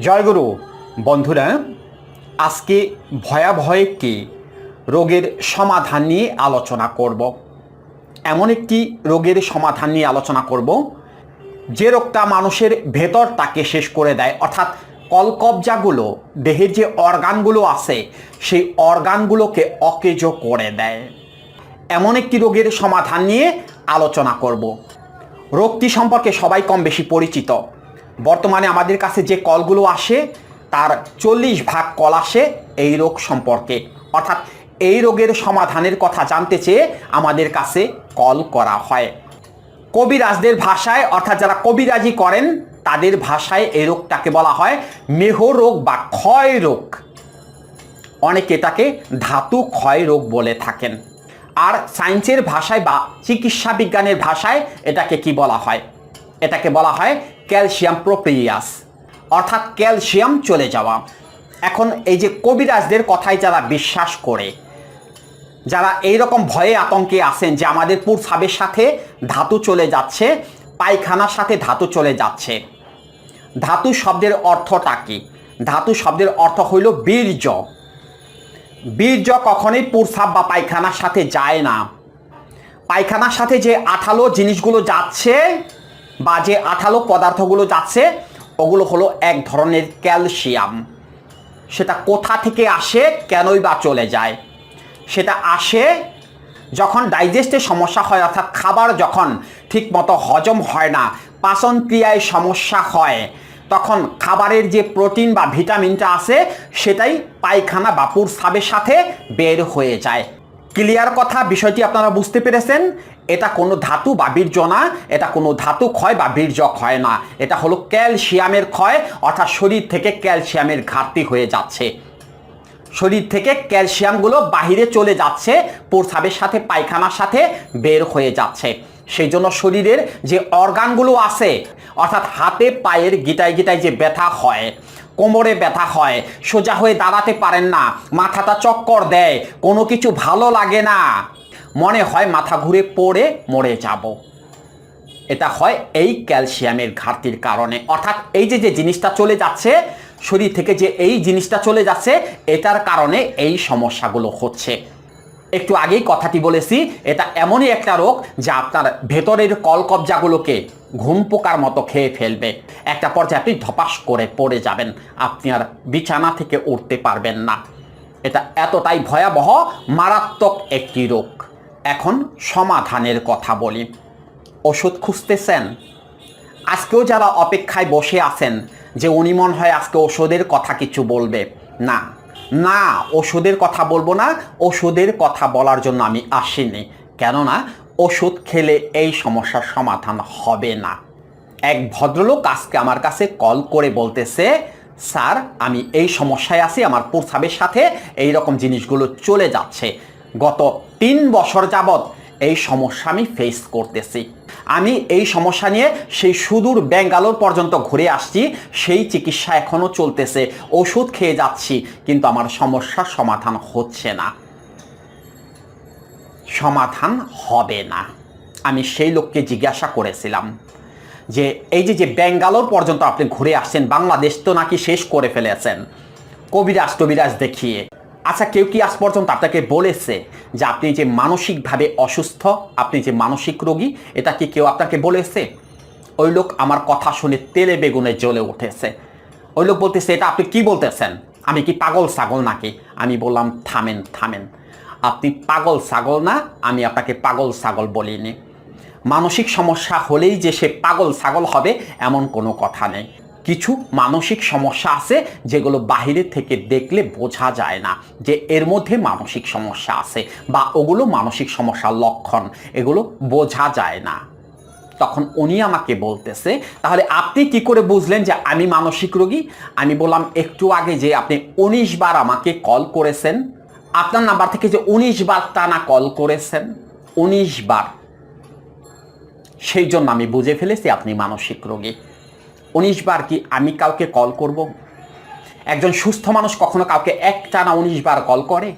জয়গুরু বন্ধুরা, আজকে ভয়াবহ একটি রোগের সমাধান নিয়ে আলোচনা করব। এমন একটি রোগের সমাধান নিয়ে আলোচনা করব, যে রোগটা মানুষের ভেতর তাকে শেষ করে দেয়। অর্থাৎ কলকবজাগুলো, দেহের যে অর্গানগুলো আছে, সেই অর্গানগুলোকে অকেজ করে দেয়। এমন একটি রোগের সমাধান নিয়ে আলোচনা করব। রোগটি সম্পর্কে সবাই কম বেশি পরিচিত। বর্তমানে আমাদের কাছে যে কলগুলো আসে, তার চল্লিশ ভাগ কল আসে এই রোগ সম্পর্কে। অর্থাৎ এই রোগের সমাধানের কথা জানতে চেয়ে আমাদের কাছে কল করা হয়। কবিরাজদের ভাষায়, অর্থাৎ যারা কবিরাজি করেন, তাদের ভাষায় এই রোগটাকে বলা হয় মেহ রোগ বা ক্ষয় রোগ। অনেকে এটাকে ধাতু ক্ষয় রোগ বলে থাকেন। আর সায়েন্সের ভাষায় বা চিকিৎসা বিজ্ঞানের ভাষায় এটাকে কি বলা হয়? এটাকে বলা হয় ক্যালসিয়াম প্রোপ্রিয়াস অর্থাৎ ক্যালসিয়াম চলে যাওয়া। এখন এই যে কবিরাজদের কথায় যারা বিশ্বাস করে, যারা এই রকম ভয়ে আতঙ্কে আসেন যে আমাদের পুরসাবের সাথে ধাতু চলে যাচ্ছে, পায়খানার সাথে ধাতু চলে যাচ্ছে। ধাতু শব্দের অর্থটা কি? ধাতু শব্দের অর্থ হইল বীর্য। বীর্য কখনোই পুরসাব বা পায়খানার সাথে যায় না। পায়খানার সাথে যে আঠালো জিনিসগুলো যাচ্ছে বা যে আঠালো পদার্থগুলো যাচ্ছে, ওগুলো হলো এক ধরনের ক্যালসিয়াম। সেটা কোথা থেকে আসে, কেনই বা চলে যায়? সেটা আসে যখন ডাইজেস্টের সমস্যা হয়, অর্থাৎ খাবার যখন ঠিকমতো হজম হয় না পাচন ক্রিয়ায় সমস্যা হয়, তখন খাবারের যে প্রোটিন বা ভিটামিনটা আছে, সেটাই পায়খানা বা পুরসাবের সাথে বের হয়ে যায়। ক্লিয়ার কথা, বিষয়টি আপনারা বুঝতে পেরেছেন। এটা কোনো ধাতু বা বীর্য না, এটা কোনো ধাতু ক্ষয় বা বীর্য ক্ষয় না। এটা হলো ক্যালসিয়ামের ক্ষয়, অর্থাৎ শরীর থেকে ক্যালসিয়ামের ঘাটতি হয়ে যাচ্ছে। শরীর থেকে ক্যালসিয়ামগুলো বাহিরে চলে যাচ্ছে, প্রস্রাবের সাথে, পায়খানার সাথে বের হয়ে যাচ্ছে। সেই জন্য শরীরের যে অর্গানগুলো আছে, অর্থাৎ হাতে, পায়ের গিটায় গিটায় যে ব্যথা হয় কোমরে ব্যথা হয়। সোজা হয়ে দাঁড়াতে পারেন না। মাথাটা চক্কর দেয়। কোনো কিছু ভালো লাগে না। মনে হয় মাথা ঘুরে পড়ে মরে যাব। এটা হয় এই ক্যালসিয়ামের ঘাটতির কারণে। অর্থাৎ এই যে যে জিনিসটা চলে যাচ্ছে, শরীর থেকে যে এই জিনিসটা চলে যাচ্ছে, এটার কারণে এই সমস্যাগুলো হচ্ছে। একটু আগেই কথাটি বলেছি, এটা এমনই একটা রোগ যা আপনার ভেতরের কলকবজাগুলোকে ঘুম পোকার মতো খেয়ে ফেলবে। একটা পর্যায়ে আপনি ধপাস করে পড়ে যাবেন। আপনি আর বিছানা থেকে উঠতে পারবেন না। এটা এতটাই ভয়াবহ, মারাত্মক একটি রোগ। এখন সমাধানের কথা বলি। ওষুধ খুঁজতেছেন? আজকেও যারা অপেক্ষায় বসে আছেন যে উনি মনে হয় আজকে ওষুধের কথা কিছু বলবে, না। না, ওষুধের কথা বলব না। ওষুধের কথা বলার জন্য আমি আসিনি। কেননা ওষুধ খেলে এই সমস্যার সমাধান হবে না। এক ভদ্রলোক আজকে আমার কাছে কল করে বলতেছে, স্যার, আমি এই সমস্যায় আছি, আমার প্রস্রাবের সাথে এই রকম জিনিসগুলো চলে যাচ্ছে। গত তিন বছর যাবৎ এই সমস্যা আমি ফেস করতেছি। আমি এই সমস্যা নিয়ে সেই সুদূর ব্যাঙ্গালোর পর্যন্ত ঘুরে আসছি, সেই চিকিৎসা এখনও চলতেছে। ওষুধ খেয়ে যাচ্ছি, কিন্তু আমার সমস্যার সমাধান হচ্ছে না। সমাধান হবে না। আমি সেই লোককে জিজ্ঞাসা করেছিলাম যে, এই যে যে ব্যাঙ্গালোর পর্যন্ত আপনি ঘুরে আসছেন, বাংলাদেশ তো নাকি শেষ করে ফেলেছেন। কবিরাজ টবিরাজ দেখিয়ে। আচ্ছা কেউ কি আজ পর্যন্ত আপনাকে বলেছে যে, আপনি যে মানসিকভাবে অসুস্থ, আপনি যে মানসিক রোগী, এটা কি কেউ আপনাকে বলেছে? ওই লোক আমার কথা শুনে তেলে বেগুনে জ্বলে উঠেছে। ওই লোক বলতেছে, এটা আপনি কি বলতেছেন? আমি কি পাগল ছাগল নাকি? আমি বললাম, থামেন থামেন। আপনি পাগল ছাগল না, আমি আপনাকে পাগল ছাগল বলিনি। মানসিক সমস্যা হলেই যে সে পাগল ছাগল হবে, এমন কোনো কথা নেই। কিছু মানসিক সমস্যা আছে, যেগুলো বাহিরে থেকে দেখলে বোঝা যায় না যে এর মধ্যে মানসিক সমস্যা আছে বা ওগুলো মানসিক সমস্যার লক্ষণ, এগুলো বোঝা যায় না। তখন উনি আমাকে বলতেছে, তাহলে আপনি কি করে বুঝলেন যে আমি মানসিক রোগী? আমি বললাম, একটু আগে যে আপনি উনিশ বার আমাকে কল করেছেন আপনার নাম্বার থেকে যে উনিশ বার টানা কল করেছেন, উনিশ বার। সেই জন্য আমি বুঝে ফেলেছি আপনি মানসিক রোগী। উনিশ বার কি আমি কাউকে কল করব? একজন সুস্থ মানুষ কখনো কাউকে এক টানা উনিশ বার কল করে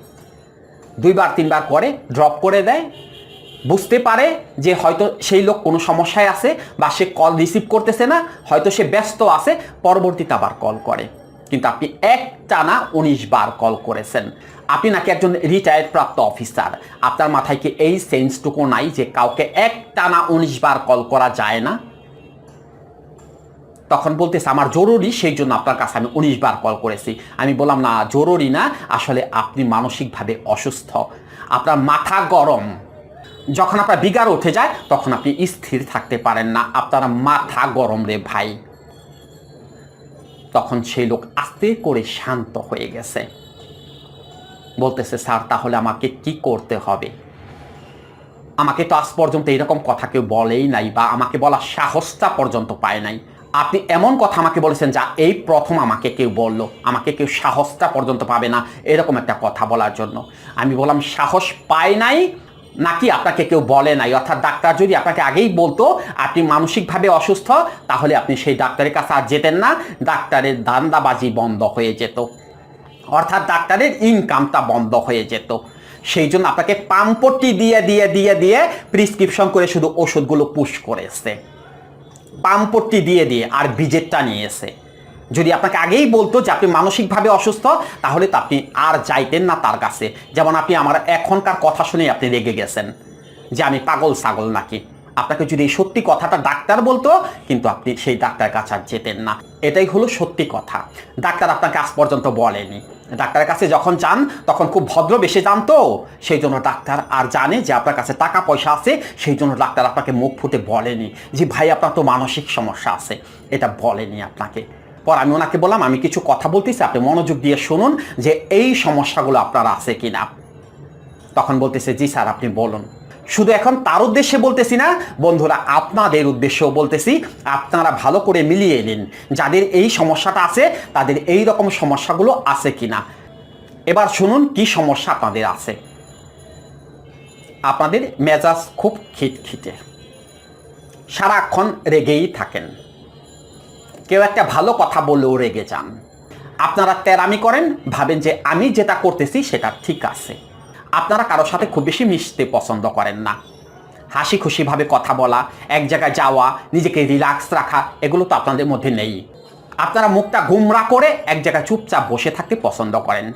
দুইবার তিনবার করে ড্রপ করে দেয়। বুঝতে পারে যে হয়তো সেই লোক কোনো সমস্যায় আছে বা সে কল রিসিভ করতেছে না, হয়তো সে ব্যস্ত আছে, পরবর্তীতে আবার কল করে। কিন্তু আপনি এক টানা উনিশ বার কল করেছেন। আপনি নাকি একজন রিটায়ার্ড প্রাপ্ত অফিসার আপনার মাথায় কি এই সেন্সটুকু নাই যে কাউকে এক টানা উনিশ বার কল করা যায় না? তখন বলতেছে, আমার জরুরি, সেই জন্য আপনার কাছে আমি উনিশ বার কল করেছি। আমি বললাম, না, জরুরি না। আসলে আপনি মানসিকভাবে অসুস্থ। আপনার মাথা গরম। যখন আপনার বিগার উঠে যায়, তখন আপনি স্থির থাকতে পারেন না। আপনার মাথা গরম রে ভাই। তখন সেই লোক আস্তে করে শান্ত হয়ে গেছে। বলতেছে, স্যার, তাহলে আমাকে কি করতে হবে? আমাকে তো আজ পর্যন্ত এরকম কথা কেউ বলেই নাই বা আমাকে বলার সাহসটা পর্যন্ত পায় নাই। আপনি এমন কথা আমাকে বলেছেন যা এই প্রথম আমাকে কেউ বলল। আমাকে কেউ সাহসটা পর্যন্ত পাবে না এরকম একটা কথা বলার জন্য। আমি বললাম, সাহস পায় নাই নাকি আপনাকে কেউ বলে নাই? অর্থাৎ ডাক্তার যদি আপনাকে আগেই বলতো, আপনি মানসিকভাবে অসুস্থ, তাহলে আপনি সেই ডাক্তারের কাছে আর যেতেন না। ডাক্তারের দান্দাবাজি বন্ধ হয়ে যেত। অর্থাৎ ডাক্তারের ইনকামটা বন্ধ হয়ে যেত। সেই জন্য আপনাকে পাম্পটি দিয়ে দিয়ে দিয়ে দিয়ে প্রিসক্রিপশন করে শুধু ওষুধগুলো পুশ করেছে। পাম্পটি দিয়ে দিয়ে আর ভিজেটটা নিয়েছে। যদি আপনাকে আগেই বলতো যে আপনি মানসিকভাবে অসুস্থ, তাহলে তো আপনি আর যাইতেন না তার কাছে। যেমন আপনি আমার এখনকার কথা শুনেই আপনি রেগে গেছেন যে আমি পাগল ছাগল নাকি। আপনাকে যদি এই সত্যি কথাটা ডাক্তার বলতো, কিন্তু আপনি সেই ডাক্তারের কাছে আর যেতেন না। এটাই হলো সত্যি কথা। ডাক্তার আপনাকে আজ পর্যন্ত বলেনি। ডাক্তারের কাছে যখন যান, তখন খুব ভদ্র বেশি জানতো। সেই জন্য ডাক্তার আর জানে যে আপনার কাছে টাকা পয়সা আছে। সেই জন্য ডাক্তার আপনাকে মুখ ফুটে বলেনি যে, ভাই, আপনার তো মানসিক সমস্যা আছে। এটা বলেনি আপনাকে। পর আমি ওনাকে বললাম, আমি কিছু কথা বলতেছি, আপনি মনোযোগ দিয়ে শুনুন যে এই সমস্যাগুলো আপনার আছে কিনা। তখন বলতেছে, জি স্যার, আপনি বলুন। শুধু এখন তার উদ্দেশ্যে বলতেছি না, বন্ধুরা, আপনাদের উদ্দেশ্যেও বলতেছি, আপনারা ভালো করে মিলিয়ে নিন। যাদের এই সমস্যাটা আছে, তাদের এই রকম সমস্যাগুলো আছে কিনা। এবার শুনুন, কি সমস্যা আপনাদের আছে। আপনাদের মেজাজ খুব খিটখিটে। সারাক্ষণ রেগেই থাকেন। কেউ একটা ভালো কথা বললেও রেগে যান। আপনারা তেরামি করেন, ভাবেন যে আমি যেটা করতেছি সেটা ঠিক আছে। আপনারা কারোর সাথে খুব বেশি মিশতে পছন্দ করেন না। হাসি খুশিভাবে কথা বলা, এক জায়গায় যাওয়া, নিজেকে রিল্যাক্স রাখা, এগুলো তো আপনাদের মধ্যে নেই। আপনারা মুখটা গুমরা করে এক জায়গায় চুপচাপ বসে থাকতে পছন্দ করেন।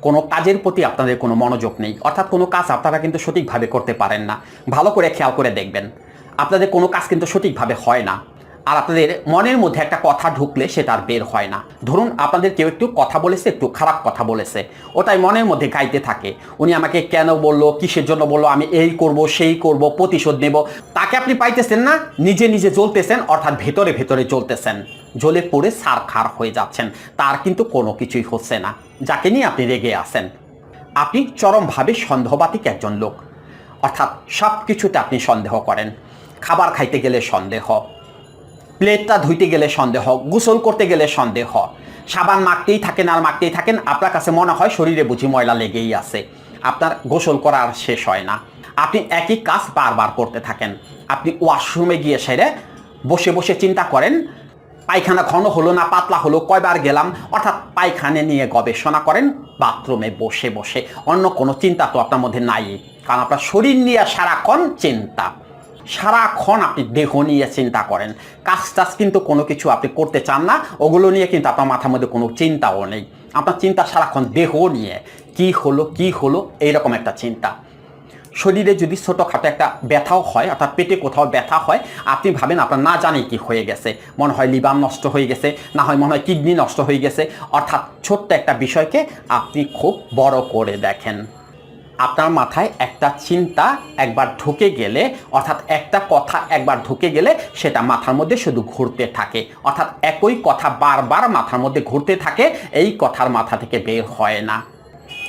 কোনো কাজের প্রতি আপনাদের কোনো মনোযোগ নেই, অর্থাৎ কোনো কাজ আপনারা কিন্তু সঠিকভাবে করতে পারেন না। ভালো করে খেয়াল করে দেখবেন। আপনাদের কোনো কাজ কিন্তু সঠিকভাবে হয় না। আর আপনাদের মনের মধ্যে একটা কথা ঢুকলে সেটা আর বের হয় না। ধরুন আপনাদের কেউ একটু কথা বলেছে, একটু খারাপ কথা বলেছে। ওটাই মনের মধ্যে গাইতে থাকে। উনি আমাকে কেন বলল, কিসের জন্য বলল, আমি এই করব, সেই করব, প্রতিশোধ নেব। তাকে আপনি পাইতেছেন না, নিজে নিজে জ্বলতেছেন, অর্থাৎ ভেতরে ভেতরে জ্বলতেছেন। জ্বলে পড়ে সার খার হয়ে যাচ্ছেন। তার কিন্তু কোনো কিছুই হচ্ছে না। যাকে নিয়ে আপনি রেগে আসেন আপনি চরমভাবে সন্দেহবাতিক একজন লোক। অর্থাৎ সব কিছুতে আপনি সন্দেহ করেন। খাবার খাইতে গেলে সন্দেহ। প্লেটটা ধুইতে গেলে সন্দেহ, গোসল করতে গেলে সন্দেহ। সাবান মাখতেই থাকেন আর মাখতেই থাকেন, আপনার কাছে মনে হয় শরীরে বুঝি ময়লা লেগেই আছে। আপনার গোসল করা আর শেষ হয় না। আপনি একই কাজ বারবার করতে থাকেন। আপনি ওয়াশরুমে গিয়ে সেরে বসে বসে চিন্তা করেন, পায়খানা ঘন হলো না, পাতলা হলো, কয়বার গেলাম? অর্থাৎ পায়খানে নিয়ে গবেষণা করেন, বাথরুমে বসে বসে। অন্য কোনো চিন্তা তো আপনার মধ্যে নাই, কারণ আপনার শরীর নিয়ে সারাক্ষণ চিন্তা। সারাক্ষণ আপনি দেহ নিয়ে চিন্তা করেন। কাজ টাজ কিন্তু কোনো কিছু আপনি করতে চান না, ওগুলো নিয়ে কিন্তু আপনার মাথার মধ্যে কোনো চিন্তাও নেই। আপনার চিন্তা সারাক্ষণ দেহ নিয়ে, কি হলো কি হলো, এইরকম একটা চিন্তা। শরীরে যদি ছোটোখাটো একটা ব্যথাও হয়, অর্থাৎ পেটে কোথাও ব্যথা হয়, আপনি ভাবেন আপনার না জানে কি হয়ে গেছে। মনে হয় লিভার নষ্ট হয়ে গেছে, না হয় মনে হয় কিডনি নষ্ট হয়ে গেছে। অর্থাৎ ছোট্ট একটা বিষয়কে আপনি খুব বড় করে দেখেন। আপনার মাথায় একটা চিন্তা একবার ঢুকে গেলে, অর্থাৎ একটা কথা একবার ঢুকে গেলে সেটা মাথার মধ্যে শুধু ঘুরতে থাকে। অর্থাৎ একই কথা বারবার মাথার মধ্যে ঘুরতে থাকে, এই কথার মাথা থেকে বের হয় না।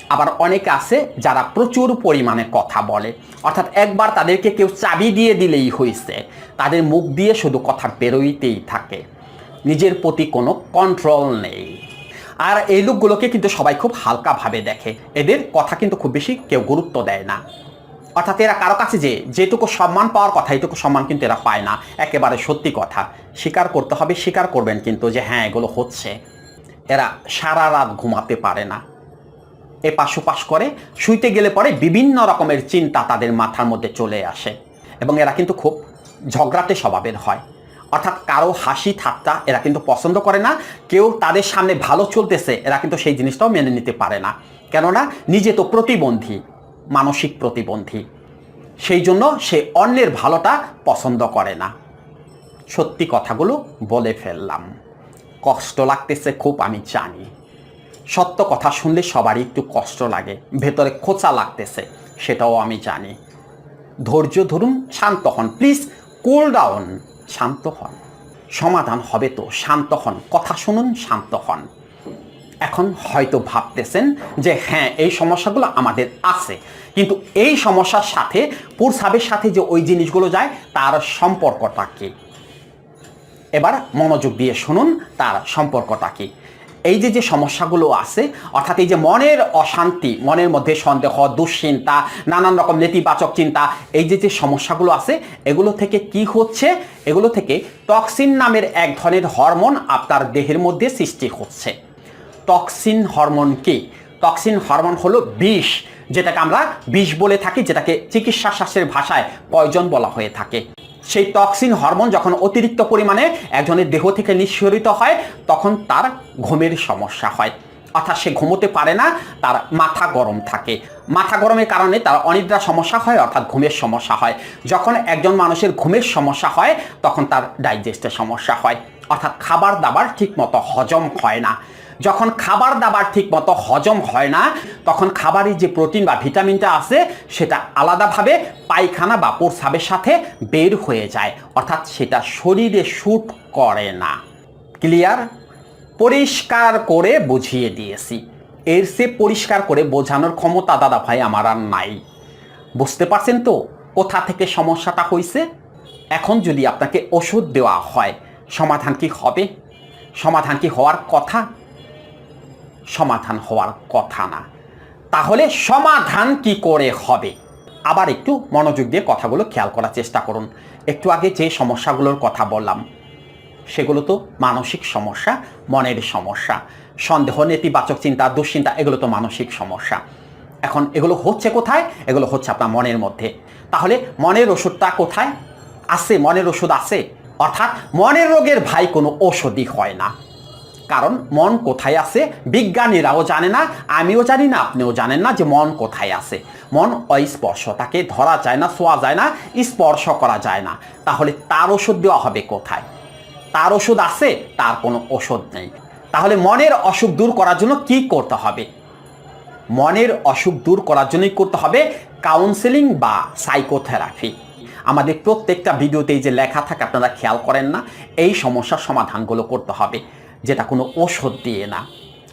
আবার অনেকে আছে যারা প্রচুর পরিমাণে কথা বলে। অর্থাৎ একবার তাদেরকে কেউ চাবি দিয়ে দিলেই হয়েছে তাদের মুখ দিয়ে শুধু কথা বেরোইতেই থাকে। নিজের প্রতি কোনো কন্ট্রোল নেই। আর এই লোকগুলোকে কিন্তু সবাই খুব হালকাভাবে দেখে। এদের কথা কিন্তু খুব বেশি কেউ গুরুত্ব দেয় না। অর্থাৎ এরা কারও কাছে যে যেটুকু সম্মান পাওয়ার কথা, এটুকু সম্মান কিন্তু এরা পায় না। একেবারে সত্যি কথা। স্বীকার করতে হবে, স্বীকার করবেন কিন্তু যে হ্যাঁ এগুলো হচ্ছে। এরা সারা রাত ঘুমাতে পারে না। এপাশ ওপাশ করে শুইতে গেলে পরে বিভিন্ন রকমের চিন্তা তাদের মাথার মধ্যে চলে আসে। এবং এরা কিন্তু খুব ঝগড়াতে স্বভাবের হয়। অর্থাৎ কারও হাসি ঠাট্টা এরা কিন্তু পছন্দ করে না। কেউ তাদের সামনে ভালো চলতেছে, এরা কিন্তু সেই জিনিসটাও মেনে নিতে পারে না। কেননা নিজে তো প্রতিবন্ধী, মানসিক প্রতিবন্ধী। সেই জন্য সে অন্যের ভালোটা পছন্দ করে না। সত্যি কথাগুলো বলে ফেললাম। কষ্ট লাগতেছে খুব, আমি জানি। সত্য কথা শুনলে সবারই একটু কষ্ট লাগে, ভেতরে খোঁচা লাগতেছে, সেটাও আমি জানি। ধৈর্য ধরুন, শান্ত হন, প্লিজ কুল ডাউন শান্ত হন। সমাধান হবে তো, শান্ত হন। কথা শুনুন, শান্ত হন। এখন হয়তো ভাবতেছেন যে হ্যাঁ এই সমস্যাগুলো আমাদের আছে। কিন্তু এই সমস্যার সাথে, পুরসাবের সাথে যে ওই জিনিসগুলো যায়, তার সম্পর্কটা কী? এবার মনোযোগ দিয়ে শুনুন, তার সম্পর্কটা কি? এই যে যে সমস্যাগুলো আছে, অর্থাৎ এই যে মনের অশান্তি, মনের মধ্যে সন্দেহ, দুশ্চিন্তা, নানান রকম নেতিবাচক চিন্তা, এই যে যে সমস্যাগুলো আছে, এগুলো থেকে কি হচ্ছে? এগুলো থেকে টক্সিন নামের এক ধরনের হরমোন আপনার দেহের মধ্যে সৃষ্টি হচ্ছে। টক্সিন হরমোন কি? টক্সিন হরমোন হলো বিষ, যেটাকে আমরা বিষ বলে থাকি, যেটাকে চিকিৎসা শাস্ত্রের ভাষায় পয়জন বলা হয়ে থাকে। সেই টক্সিন হরমোন যখন অতিরিক্ত পরিমাণে একজনের দেহ থেকে নিঃসরিত হয়, তখন তার ঘুমের সমস্যা হয়। অর্থাৎ সে ঘুমোতে পারে না, তার মাথা গরম থাকে। মাথা গরমের কারণে তার অনিদ্রা সমস্যা হয়, অর্থাৎ ঘুমের সমস্যা হয়। যখন একজন মানুষের ঘুমের সমস্যা হয়, তখন তার ডাইজেস্টের সমস্যা হয়। অর্থাৎ খাবার দাবার ঠিকমতো হজম হয় না। যখন খাবার দাবার ঠিক মতো হজম হয় না, তখন খাবারে যে প্রোটিন বা ভিটামিনটা আছে, সেটা আলাদাভাবে পায়খানা বা প্রস্রাবের সাথে বের হয়ে যায়। অর্থাৎ সেটা শরীরে শ্যুট করে না। ক্লিয়ার? পরিষ্কার করে বুঝিয়ে দিয়েছি। এর সে পরিষ্কার করে বোঝানোর ক্ষমতা দাদা ভাই আমার আর নাই। বুঝতে পারছেন তো কোথা থেকে সমস্যাটা হয়েছে এখন যদি আপনাকে ওষুধ দেওয়া হয়, সমাধান কি হবে? সমাধান কি হওয়ার কথা? সমাধান হওয়ার কথা না। তাহলে সমাধান কি করে হবে? আবার একটু মনোযোগ দিয়ে কথাগুলো খেয়াল করার চেষ্টা করুন। একটু আগে যে সমস্যাগুলোর কথা বললাম, সেগুলো তো মানসিক সমস্যা, মনের সমস্যা, সন্দেহ, নেতিবাচক চিন্তা, দুশ্চিন্তা, এগুলো তো মানসিক সমস্যা। এখন এগুলো হচ্ছে কোথায়? এগুলো হচ্ছে আপনার মনের মধ্যে। তাহলে মনের ওষুধটা কোথায়? আছে, মনের ওষুধ আছে। অর্থাৎ মনের রোগের ভাই কোনো ওষুধই হয় না। কারণ মন কোথায় আছে? বিজ্ঞানীরাও জানে না, আমিও জানি না, আপনিও জানেন না যে মন কোথায় আছে। মন অস্পর্শ তাকে ধরা যায় না, শোয়া যায় না, স্পর্শ করা যায় না। তাহলে তার ওষুধ দেওয়া হবে কোথায়? তার ওষুধ আছে, তার কোনো ওষুধ নেই। তাহলে মনের অসুখ দূর করার জন্য কি করতে হবে? মনের অসুখ দূর করার জন্যই করতে হবে কাউন্সেলিং বা সাইকোথেরাপি আমাদের প্রত্যেকটা ভিডিওতেই যে লেখা থাকে, আপনারা খেয়াল করেন না, এই সমস্যার সমাধানগুলো করতে হবে। যেটা কোনো ওষুধ দিয়ে না।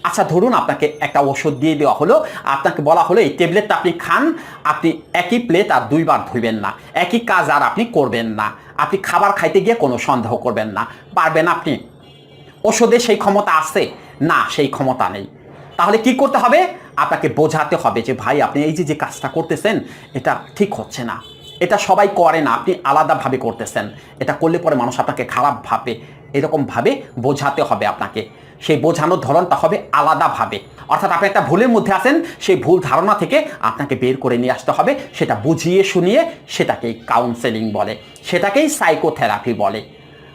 আচ্ছা ধরুন আপনাকে একটা ওষুধ দিয়ে দেওয়া হলো, আপনাকে বলা হলো, এই ট্যাবলেটটা আপনি খান, আপনি একই প্লেট আর দুইবার ধুইবেন না, একই কাজ আর আপনি করবেন না, আপনি খাবার খাইতে গিয়ে কোনো সন্দেহ করবেন না, পারবেন আপনি? ওষুধে সেই ক্ষমতা আছে? না, সেই ক্ষমতা নেই। তাহলে কি করতে হবে? আপনাকে বোঝাতে হবে যে, ভাই, আপনি এই যে যে কাজটা করতেছেন, এটা ঠিক হচ্ছে না। এটা সবাই করে না, আপনি আলাদাভাবে করতেছেন। এটা করলে পরে মানুষ আপনাকে খারাপ ভাবে এরকমভাবে বোঝাতে হবে আপনাকে। সেই বোঝানোর ধরনটা হবে আলাদাভাবে। অর্থাৎ আপনি একটা ভুলের মধ্যে আছেন, সেই ভুল ধারণা থেকে আপনাকে বের করে নিয়ে আসতে হবে, সেটা বুঝিয়ে শুনিয়ে সেটাকেই কাউন্সেলিং বলে, সেটাকেই সাইকোথেরাপি বলে।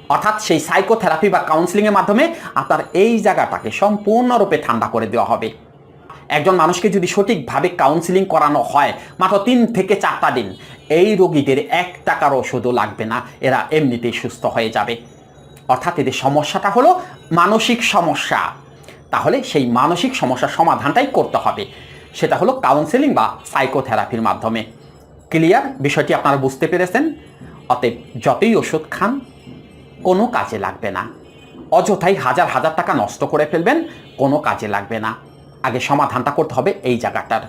অর্থাৎ সেই সাইকোথেরাপি বা কাউন্সিলিংয়ের মাধ্যমে আপনার এই জায়গাটাকে সম্পূর্ণরূপে ঠান্ডা করে দেওয়া হবে। একজন মানুষকে যদি সঠিকভাবে কাউন্সিলিং করানো হয়, মাত্র তিন থেকে চারটা দিন, এই রোগীদের এক টাকার ওষুধও লাগবে না, এরা এমনিতেই সুস্থ হয়ে যাবে। অর্থাৎ এদের সমস্যাটা হলো মানসিক সমস্যা। তাহলে সেই মানসিক সমস্যার সমাধানটাই করতে হবে। সেটা হলো কাউন্সেলিং বা সাইকোথেরাপির মাধ্যমে। ক্লিয়ার বিষয়টি আপনারা বুঝতে পেরেছেন? অতএব যতই ওষুধ খান, কোনো কাজে লাগবে না। অযথাই হাজার হাজার টাকা নষ্ট করে ফেলবেন, কোনো কাজে লাগবে না। আগে সমাধানটা করতে হবে এই জায়গাটার।